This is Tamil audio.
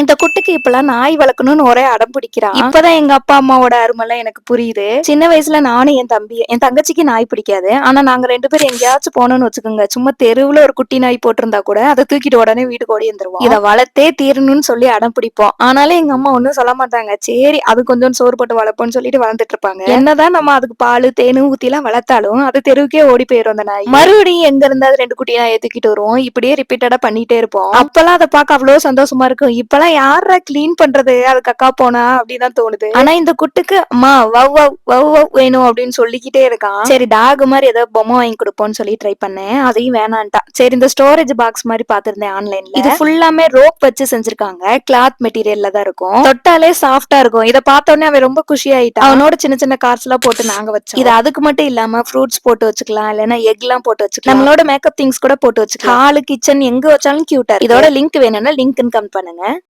இந்த குட்டிக்கு இப்பெல்லாம் நாய் வளர்க்கணும்னு ஒரே அடம் பிடிக்கிறான் இப்பதான் எங்க அப்பா அம்மாவோட அருமெல்லாம் எனக்கு புரியுது. சின்ன வயசுல நானும் என் தம்பி என் தங்கச்சிக்கு நாய் பிடிக்காது. ஆனா நாங்க ரெண்டு பேரும் எங்கேயாச்சும் போனோம்னு வச்சுக்கோங்க. சும்மா தெருவுல ஒரு குட்டி நாய் போட்டிருந்தா கூட அதை தூக்கிட்டு உடனே வீட்டுக்கு ஓடி வந்துருவோம். இதை வளர்த்தே தீரணும்னு சொல்லி அடம் பிடிப்போம். ஆனாலும் எங்க அம்மா ஒன்னும் சொல்ல மாட்டாங்க. சரி அது கொஞ்சம் சோறு போட்டு வளர்ப்போம்னு சொல்லிட்டு வளர்ந்துட்டு இருப்பாங்க. என்னதான் நம்ம அதுக்கு பால் தேனு ஊத்தி எல்லாம் வளர்த்தாலும் அது தெருவுக்கே ஓடி போயிரும் அந்த நாய். மறுபடியும் எங்க இருந்தாவது ரெண்டு குட்டி நாயை தூக்கிட்டு வருவோம். இப்படியே ரிப்பீட்டடா பண்ணிட்டே இருப்போம். அப்பெல்லாம் அதை பார்க்க அவ்வளவு சந்தோஷமா இருக்கும். இப்பெல்லாம் யாரா க்ளீன் பண்றது? அது கக்கா போனா அப்படிதான் தோணுது. ஆனா இந்த குட்டுக்கு அம்மா வவ் வவ் வவ் வவ் வேணும் அப்படின்னு சொல்லிக்கிட்டே இருக்கான். சரி டாக் மாதிரி ஏதோ பொம்மை வாங்கி கொடுப்போம்னு சொல்லி ட்ரை பண்ணேன். அதையும் வேணான்ட்டான். சரி இந்த ஸ்டோரேஜ் பாக்ஸ் மாதிரி பாத்திருந்தேன் ஆன்லைன்ல இது ஃபுல்லாமே ரோப் வச்சு செஞ்சிருக்காங்க. கிளாத் மெட்டீரியல்ல தான் இருக்கும். தொட்டாலே சாஃப்டா இருக்கும். இதை பார்த்த உடனே அவன் ரொம்ப குஷி ஆயிட்டான் அவனோட சின்ன சின்ன கார்ட்ஸ் எல்லாம் போட்டு நாங்க வச்சோம். இது அதுக்கு மட்டும் இல்லாம ஃப்ரூட்ஸ் போட்டு வச்சுக்கலாம். இல்லைன்னா எக் எல்லாம் போட்டு வச்சுக்கலாம். நம்மளோட மேக்கப் திங்ஸ் கூட போட்டு வச்சுக்கலாம். ஹாலு கிச்சன் எங்க வச்சாலும் கியூட்டா இதோட லிங்க் வேணும்னா லிங்க் கமெண்ட் பண்ணுங்க.